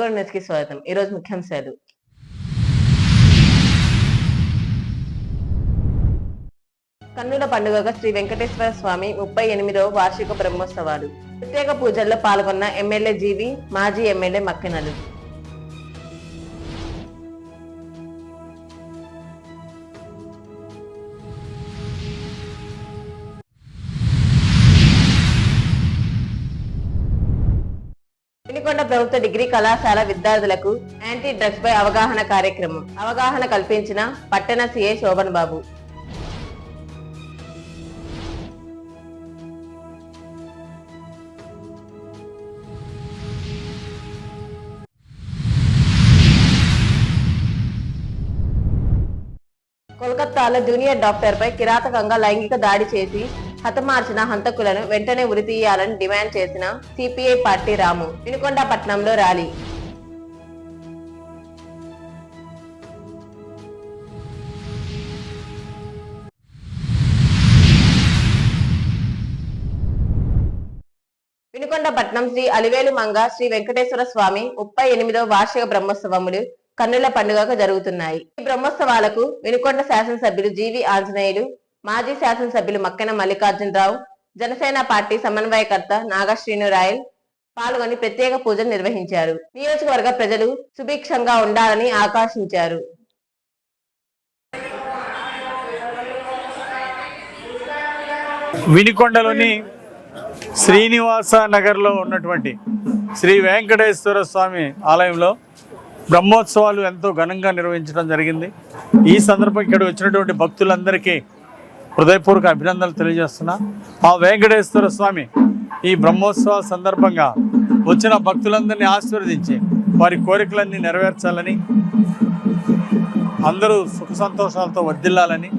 నమస్కారం న్యూస్కి స్వాగతం. ఈ రోజు ముఖ్యాంశాలు. కన్నుల పండుగగా శ్రీ వెంకటేశ్వర స్వామి ముప్పై ఎనిమిదవ వార్షిక బ్రహ్మోత్సవాలు. ప్రత్యేక పూజల్లో పాల్గొన్న ఎమ్మెల్యే జీవి మాజీ ఎమ్మెల్యే మక్కెనలు. డిగ్రీ కళాశాల విద్యార్థులకు యాంటీ డ్రగ్స్ పై అవగాహన కార్యక్రమం. అవగాహన కల్పించిన పట్టణ సిఏ శోభన్ బాబు. కోల్కతాలో జూనియర్ డాక్టర్ పై కిరాతకంగా లైంగిక దాడి చేసి హతమార్చిన హంతకులను వెంటనే ఉరితీయాలని డిమాండ్ చేసిన సిపిఐ పార్టీ రాము వినుకొండ పట్నంలో ర్యాలీ. వినుకొండ పట్నం శ్రీ అలివేలు మంగ శ్రీ వెంకటేశ్వర స్వామి ముప్పై ఎనిమిదవ వార్షిక బ్రహ్మోత్సవములు కన్నుల పండుగగా జరుగుతున్నాయి. ఈ బ్రహ్మోత్సవాలకు వినుకొండ శాసనసభ్యులు జీవి ఆంజనేయులు మాజీ శాసనసభ్యులు మక్కెన మల్లికార్జునరావు జనసేన పార్టీ సమన్వయకర్త నాగశ్రీనురాయల్ పాల్గొని ప్రత్యేక పూజలు నిర్వహించారు. నియోజకవర్గ ప్రజలు సుభిక్షంగా ఉండాలని ఆకాంక్షించారు. వినికొండలోని శ్రీనివాస నగర్లో ఉన్నటువంటి శ్రీ వెంకటేశ్వర స్వామి ఆలయంలో బ్రహ్మోత్సవాలు ఎంతో ఘనంగా నిర్వహించడం జరిగింది. ఈ సందర్భం ఇక్కడ వచ్చినటువంటి భక్తులందరికీ హృదయపూర్వక అభినందనలు తెలియజేస్తున్నా. ఆ వెంకటేశ్వర స్వామి ఈ బ్రహ్మోత్సవ సందర్భంగా వచ్చిన భక్తులందరినీ ఆశీర్వదించి వారి కోరికలన్నీ నెరవేర్చాలని అందరూ సుఖ సంతోషాలతో వర్ధిల్లాలని.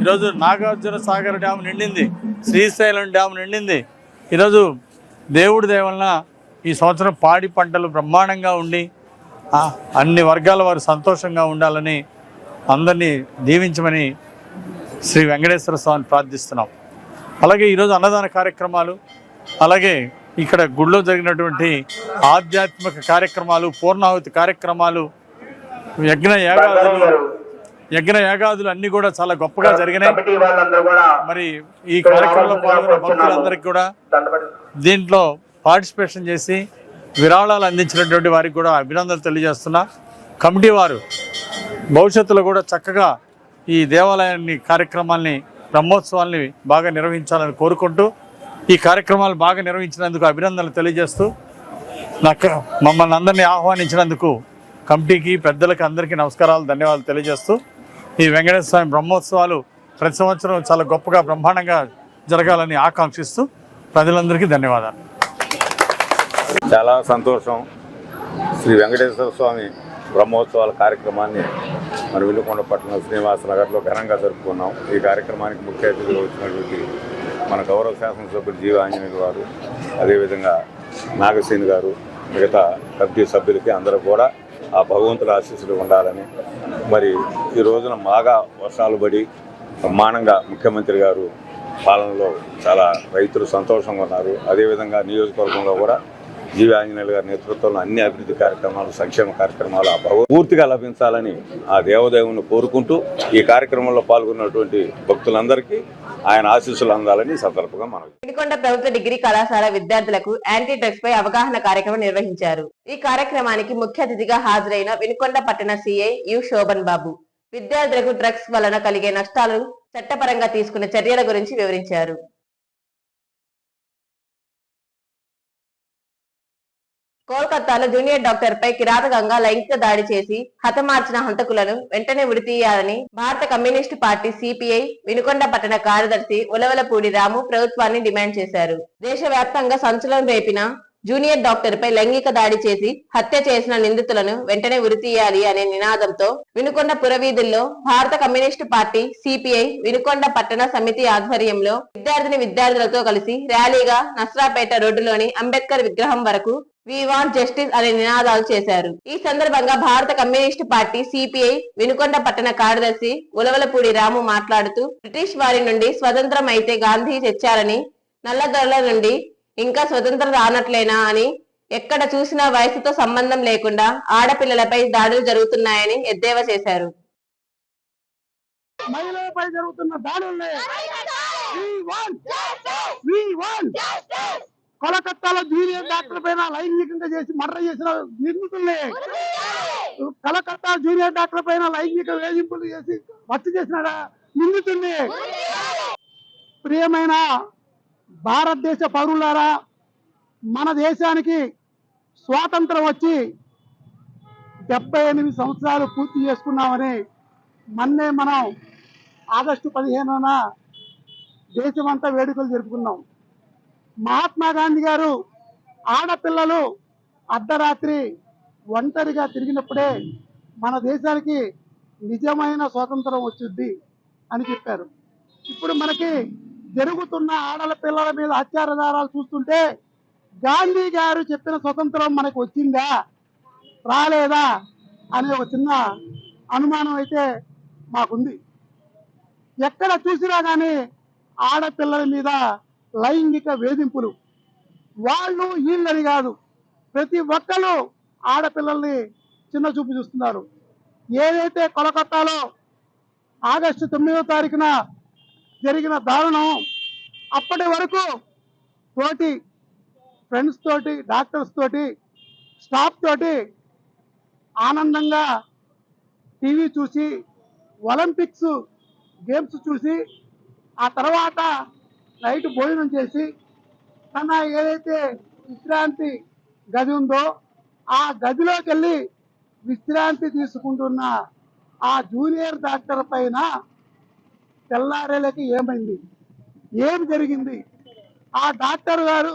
ఈరోజు నాగార్జున సాగర్ డ్యామ్ నిండింది శ్రీశైలం డ్యామ్ నిండింది. ఈరోజు దేవుడి దేవలన ఈ సంవత్సరం పాడి పంటలు బ్రహ్మాండంగా ఉండి అన్ని వర్గాల వారు సంతోషంగా ఉండాలని అందరినీ దీవించమని శ్రీ వెంకటేశ్వర స్వామిని ప్రార్థిస్తున్నాం. అలాగే ఈరోజు అన్నదాన కార్యక్రమాలు అలాగే ఇక్కడ గుడిలో జరిగినటువంటి ఆధ్యాత్మిక కార్యక్రమాలు పూర్ణాహుతి కార్యక్రమాలు యజ్ఞ యాగాదులు యజ్ఞ యాగాదులు అన్ని కూడా చాలా గొప్పగా జరిగినాయి. మరి ఈ కార్యక్రమంలో పాల్గొన్న భక్తులందరికీ కూడా దీంట్లో పార్టిసిపేషన్ చేసి విరాళాలు అందించినటువంటి వారికి కూడా అభినందనలు తెలియజేస్తున్నా. కమిటీ వారు భవిష్యత్తులో కూడా చక్కగా ఈ దేవాలయాన్ని కార్యక్రమాల్ని బ్రహ్మోత్సవాల్ని బాగా నిర్వహించాలని కోరుకుంటూ ఈ కార్యక్రమాలు బాగా నిర్వహించినందుకు అభినందనలు తెలియజేస్తూ నాకు మమ్మల్ని అందరినీ ఆహ్వానించినందుకు కమిటీకి పెద్దలకి అందరికీ నమస్కారాలు ధన్యవాదాలు తెలియజేస్తూ ఈ వెంకటేశ్వర స్వామి బ్రహ్మోత్సవాలు ప్రతి సంవత్సరం చాలా గొప్పగా బ్రహ్మాండంగా జరగాలని ఆకాంక్షిస్తూ ప్రజలందరికీ ధన్యవాదాలు. చాలా సంతోషం. శ్రీ వెంకటేశ్వర స్వామి బ్రహ్మోత్సవాల కార్యక్రమాన్ని మన విల్లుకొండ పట్టణం శ్రీనివాస నగర్లో ఘనంగా జరుపుకున్నాం. ఈ కార్యక్రమానికి ముఖ్య అతిథిగా వచ్చినటువంటి మన గౌరవ శాసనసభ్యులు జీవ ఆంజనేయులు గారు అదేవిధంగా నాగసేని గారు మిగతా కమిటీ సభ్యులకి అందరూ కూడా ఆ భగవంతుడు ఆశీస్సులు ఉండాలని మరి ఈ రోజున బాగా వర్షాలు పడి బ్రహ్మాండంగా ముఖ్యమంత్రి గారు పాలనలో చాలా రైతులు సంతోషంగా ఉన్నారు. అదేవిధంగా నియోజకవర్గంలో కూడా జీవి ఆంజనేయులు గారి నేతృత్వంలో అన్ని అభివృద్ధి కార్యక్రమాలు సంక్షేమ కార్యక్రమాలు ఆ భగవ పూర్తిగా లభించాలని ఆ దేవదేవుని కోరుకుంటూ ఈ కార్యక్రమంలో పాల్గొన్నటువంటి భక్తులందరికీ ఆయన ఆశీస్సులు అందాలని సందర్భంగా మనం వినుకొండ ప్రభుత్వ డిగ్రీ కళాశాల విద్యార్థులకు యాంటీ డ్రగ్స్ పై అవగాహన కార్యక్రమం నిర్వహించారు. ఈ కార్యక్రమానికి ముఖ్య అతిథిగా హాజరైన వెనుకొండ పట్టణ సీఐ యు శోభన్ బాబు. విద్యార్థులకు డ్రగ్స్ వలన కలిగే నష్టాలు చట్టపరంగా తీసుకున్న చర్యల గురించి వివరించారు. కోల్కతాలో జూనియర్ డాక్టర్ పై కిరాతకంగా లైంగిక దాడి చేసి హతమార్చిన హంతకులను వెంటనే విడితీయాలని భారత కమ్యూనిస్టు పార్టీ సిపిఐ వినుకొండ పట్టణ కార్యదర్శి ఉలవలపూడి రాము ప్రభుత్వాన్ని డిమాండ్ చేశారు. దేశవ్యాప్తంగా సంచలనం రేపిన జూనియర్ డాక్టర్ పై లైంగిక దాడి చేసి హత్య చేసిన నిందితులను వెంటనే ఉరితీయాలి అనే నినాదంతో వినుకొండ పురవీధుల్లో భారత కమ్యూనిస్టు పార్టీ సిపిఐ వినుకొండ పట్టణ సమితి ఆధ్వర్యంలో విద్యార్థిని విద్యార్థులతో కలిసి ర్యాలీగా నస్రాపేట రోడ్డులోని అంబేద్కర్ విగ్రహం వరకు వి వాంట్ జస్టిస్ అనే నినాదాలు చేశారు. ఈ సందర్భంగా భారత కమ్యూనిస్టు పార్టీ సిపిఐ వినుకొండ పట్టణ కార్యదర్శి ఉలవలపూడి రాము మాట్లాడుతూ బ్రిటిష్ వారి నుండి స్వతంత్రం అయితే గాంధీ తెచ్చారని నల్లదొరల నుండి ఇంకా స్వతంత్రం రానట్లేనా అని ఎక్కడ చూసినా వయసుతో సంబంధం లేకుండా ఆడపిల్లలపై దాడులు జరుగుతున్నాయని ఎద్దేవా చేశారు. మహిళలపై జరుగుతున్న దాడుల్ని కలకత్తాలో జూనియర్ డాక్టర్ పైన లైంగికంగా చేసి మర్డర్ చేసిన నిందితుల్ని కలకత్తా జూనియర్ డాక్టర్ పైన లైంగిక వేధింపులు చేసి హత్య చేసిన నిందితుల్ని ప్రియమైన భారతదేశ పౌరులారా మన దేశానికి స్వాతంత్రం వచ్చి డెబ్బై ఎనిమిది సంవత్సరాలు పూర్తి చేసుకున్నామని మొన్నే మనం ఆగస్టు పదిహేనున దేశమంతా వేడుకలు జరుపుకున్నాం. మహాత్మా గాంధీ గారు ఆడపిల్లలు అర్ధరాత్రి ఒంటరిగా తిరిగినప్పుడే మన దేశానికి నిజమైన స్వాతంత్రం వచ్చింది అని చెప్పారు. ఇప్పుడు మనకి జరుగుతున్న ఆడల పిల్లల మీద అత్యాచారాలు చూస్తుంటే గాంధీ గారు చెప్పిన స్వతంత్రం మనకు వచ్చిందా? రాలేదా? అనే ఒక చిన్న అనుమానం అయితే మాకుంది. ఎక్కడ చూసినా కానీ ఆడపిల్లల మీద లైంగిక వేధింపులు. వాళ్ళు వీళ్ళని కాదు. ప్రతి ఒక్కరు ఆడపిల్లల్ని చిన్న చూపు చూస్తున్నారు. ఏదైతే కొలకత్తాలో ఆగస్టు తొమ్మిదో తారీఖున జరిగిన దారుణం అప్పటి వరకు తోటి ఫ్రెండ్స్ తోటి డాక్టర్స్ తోటి స్టాఫ్ తోటి ఆనందంగా టీవీ చూసి ఒలింపిక్స్ గేమ్స్ చూసి ఆ తర్వాత నైట్ భోజనం చేసి తన ఏదైతే విశ్రాంతి గది ఉందో ఆ గదిలోకి వెళ్ళి విశ్రాంతి తీసుకుంటున్న ఆ జూనియర్ డాక్టర్ పైన తెల్లారేలకి ఏమైంది? ఏం జరిగింది? ఆ డాక్టర్ గారు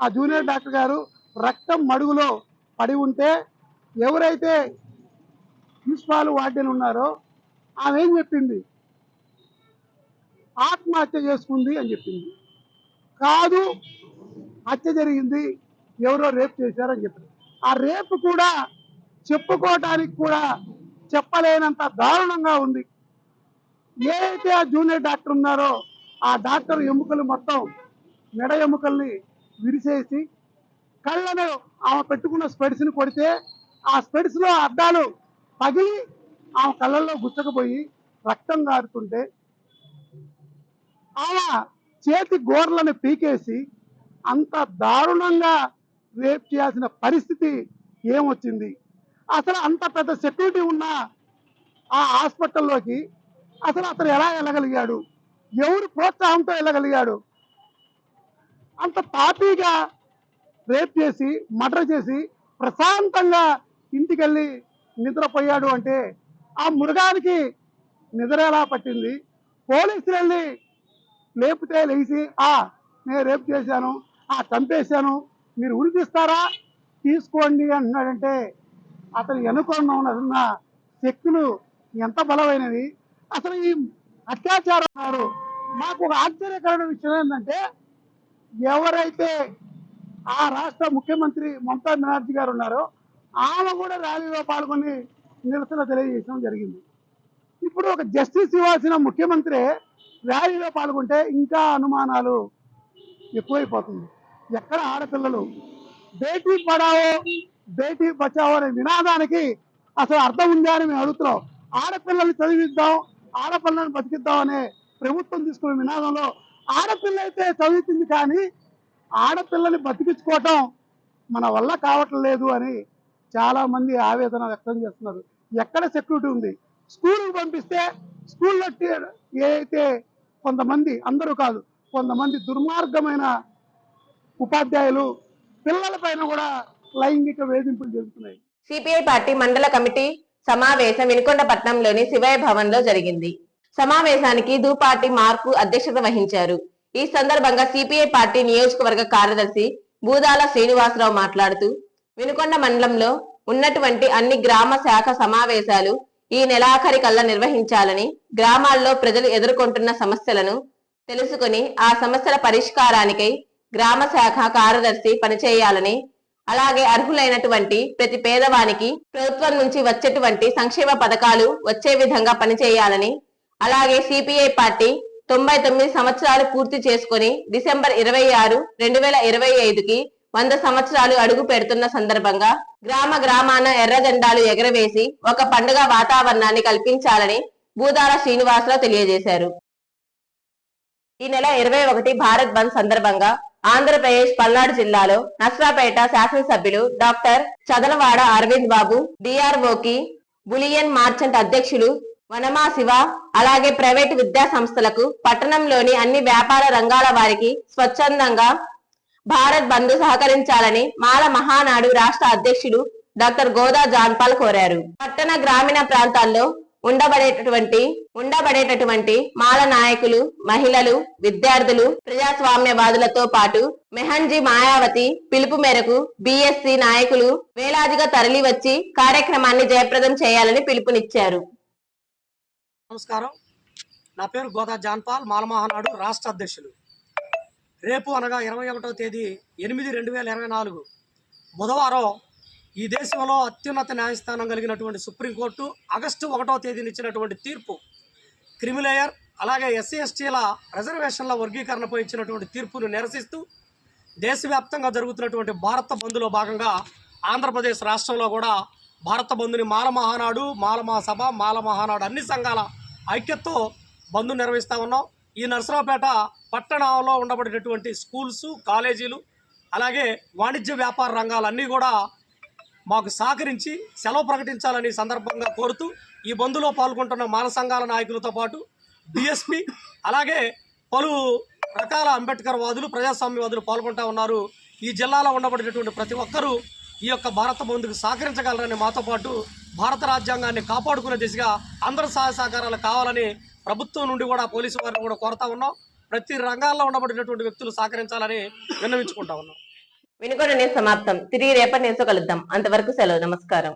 ఆ జూనియర్ డాక్టర్ గారు రక్తం మడుగులో పడి ఉంటే ఎవరైతే ప్రిన్సిపాల్ వార్డెన్ ఉన్నారో ఆమె ఏం చెప్పింది? ఆత్మహత్య చేసుకుంది అని చెప్పింది. కాదు హత్య జరిగింది ఎవరో రేప్ చేశారని చెప్పింది ఆ రేపు కూడా చెప్పుకోవటానికి కూడా చెప్పలేనంత దారుణంగా ఉంది. ఏదైతే ఆ జూనియర్ డాక్టర్ ఉన్నారో ఆ డాక్టర్ ఎముకలు మొత్తం మెడ ఎముకల్ని విరిసేసి కళ్ళను ఆమె పెట్టుకున్న స్పెడ్స్ని కొడితే ఆ స్పెడ్స్లో అద్దాలు పగిలి ఆమె కళ్ళల్లో గుచ్చకపోయి రక్తం గారుతుంటే ఆమె చేతి గోర్లను పీకేసి అంత దారుణంగా రేప్ చేయాల్సిన పరిస్థితి ఏమొచ్చింది? అసలు అంత పెద్ద సెక్యూరిటీ ఉన్న ఆ హాస్పిటల్లోకి అసలు అతను ఎలా వెళ్ళగలిగాడు? ఎవరు ప్రోత్సాహంతో వెళ్ళగలిగాడు? అంత తాపీగా రేప్ చేసి మర్డర్ చేసి ప్రశాంతంగా ఇంటికి వెళ్ళి నిద్రపోయాడు అంటే ఆ మృగానికి నిద్ర ఎలా పట్టింది? పోలీసులు వెళ్ళి లేపితే లేచి ఆ నేను రేపు చేశాను ఆ చంపేశాను మీరు ఉరికిస్తారా? తీసుకోండి అంటున్నాడంటే అతను ఎన్నుకొని ఉన్న శక్తులు ఎంత బలమైనవి. అసలు ఈ అత్యాచారం ఉన్నారు మాకు ఒక ఆశ్చర్యకరమైన విషయం ఏంటంటే ఎవరైతే ఆ రాష్ట్ర ముఖ్యమంత్రి మమతా బెనర్జీ గారు ఉన్నారో ఆమె కూడా ర్యాలీలో పాల్గొని నిరసన తెలియజేయడం జరిగింది. ఇప్పుడు ఒక జస్టిస్ ఇవ్వాల్సిన ముఖ్యమంత్రి వ్యాధిలో పాల్గొంటే ఇంకా అనుమానాలు ఎక్కువైపోతుంది. ఎక్కడ ఆడపిల్లలు బేటీ పడావో బేటీ బచావో అనే నినాదానికి అసలు అర్థం ఉందా అని మేము అడుగుతున్నాం. ఆడపిల్లల్ని చదివిద్దాం ఆడపిల్లల్ని బతికిద్దాం అనే ప్రభుత్వం తీసుకునే నినాదంలో ఆడపిల్ల అయితే చదువుతుంది కానీ ఆడపిల్లని బతికించుకోవటం మన వల్ల కావటం లేదు అని చాలా మంది ఆవేదన వ్యక్తం చేస్తున్నారు. ఎక్కడ సెక్యూరిటీ ఉంది? స్కూల్కి పంపిస్తే స్కూల్లో టీ- ఏదైతే కొంతమంది అందరూ కాదు కొంతమంది దుర్మార్గమైన ఉపాధ్యాయులు పిల్లల పైన కూడా లైంగిక వేధింపులు జరుగుతున్నాయి. సిపిఐ పార్టీ మండల కమిటీ సమావేశం వినుకొండపట్నంలోని శివయ్య భవన్లో జరిగింది. సమావేశానికి దూపాటి మార్కు అధ్యక్షత వహించారు. ఈ సందర్భంగా సిపిఐ పార్టీ నియోజకవర్గ కార్యదర్శి బూదాల శ్రీనివాసరావు మాట్లాడుతూ వినుకొండ మండలంలో ఉన్నటువంటి అన్ని గ్రామ శాఖ సమావేశాలు ఈ నెలాఖరి కల్లా నిర్వహించాలని గ్రామాల్లో ప్రజలు ఎదుర్కొంటున్న సమస్యలను తెలుసుకుని ఆ సమస్యల పరిష్కారానికై గ్రామ శాఖ కార్యదర్శి పనిచేయాలని అలాగే అర్హులైనటువంటి ప్రతి పేదవానికి ప్రభుత్వం నుంచి వచ్చేటువంటి సంక్షేమ పథకాలు వచ్చే విధంగా పనిచేయాలని అలాగే సిపిఐ పార్టీ తొంభై తొమ్మిది సంవత్సరాలు పూర్తి చేసుకొని డిసెంబర్ ఇరవై ఆరు రెండు వేల ఇరవై ఐదుకి వంద సంవత్సరాలు అడుగు పెడుతున్న సందర్భంగా గ్రామ గ్రామాన ఎర్రజెండాలు ఎగరవేసి ఒక పండుగ వాతావరణాన్ని కల్పించాలని భూదార శ్రీనివాసరావు తెలియజేశారు. ఈ నెల ఇరవై ఒకటి భారత్ బంద్ సందర్భంగా ఆంధ్రప్రదేశ్ పల్నాడు జిల్లాలో నస్రాపేట శాసనసభ్యులు డాక్టర్ చదలవాడ అరవింద్ బాబు డిఆర్ఓకి బులియన్ మార్చెంట్ అధ్యక్షులు వనమా శివ అలాగే ప్రైవేటు విద్యా సంస్థలకు పట్టణంలోని అన్ని వ్యాపార రంగాల వారికి స్వచ్ఛందంగా భారత్ బంద్ సహకరించాలని మాల మహానాడు రాష్ట్ర అధ్యక్షుడు డాక్టర్ గోదా జాన్పాల్ కోరారు. పట్టణ గ్రామీణ ప్రాంతాల్లో ఉండబడేటటువంటి ఉండబడేటటువంటి మాల నాయకులు మహిళలు విద్యార్థులు ప్రజాస్వామ్యవాదులతో పాటు మెహంజీ మాయావతి పిలుపు మేరకు బిఎస్సి నాయకులు వేలాదిగా తరలి వచ్చి కార్యక్రమాన్ని జయప్రదం చేయాలని పిలుపునిచ్చారు. నమస్కారం. నా పేరు గోదా జాన్పాల్ మాలమహానాడు రాష్ట్ర అధ్యక్షులు. రేపు అనగా ఇరవై ఒకటో తేదీ ఎనిమిది రెండు వేల ఇరవై నాలుగు బుధవారం ఈ దేశంలో అత్యున్నత న్యాయస్థానం కలిగినటువంటి సుప్రీంకోర్టు ఆగస్టు ఒకటో తేదీని ఇచ్చినటువంటి తీర్పు. క్రిమిలేయర్ అలాగే ఎస్సీ ఎస్టీల రిజర్వేషన్ల వర్గీకరణపై ఇచ్చినటువంటి తీర్పును నిరసిస్తూ దేశవ్యాప్తంగా జరుగుతున్నటువంటి భారత బంద్లో భాగంగా ఆంధ్రప్రదేశ్ రాష్ట్రంలో కూడా భారత బంధుని మాల మహానాడు మాల మహాసభ మాల మహానాడు అన్ని సంఘాల ఐక్యతతో బంధు నిర్వహిస్తూ ఉన్నాం. ఈ నరసరావుపేట పట్టణంలో ఉండబడేటటువంటి స్కూల్స్ కాలేజీలు అలాగే వాణిజ్య వ్యాపార రంగాలన్నీ కూడా మాకు సహకరించి సెలవు ప్రకటించాలని సందర్భంగా కోరుతూ ఈ బంధులో పాల్గొంటున్న మాన సంఘాల నాయకులతో పాటు డిఎస్పి అలాగే పలు రకాల అంబేద్కర్ వాదులు ప్రజాస్వామ్యవాదులు పాల్గొంటా ఉన్నారు. ఈ జిల్లాలో ఉండబడేటటువంటి ప్రతి ఒక్కరూ ఈ యొక్క భారత బంధుకు సహకరించగలరని మాతో పాటు భారత రాజ్యాంగాన్ని కాపాడుకునే దిశగా అందరి సహాయ సహకారాలు కావాలని ప్రభుత్వం నుండి కూడా పోలీసు వారిని కూడా కోరుతా ఉన్నాం. ప్రతి రంగాల్లో ఉండబడినటువంటి వ్యక్తులు సహకరించాలని విన్నవించుకుంటా ఉన్నాం. వినుకొండ నేను సమాప్తం. తిరిగి రేపటి న్యూస్ కలుద్దాం. అంతవరకు సెలవు. నమస్కారం.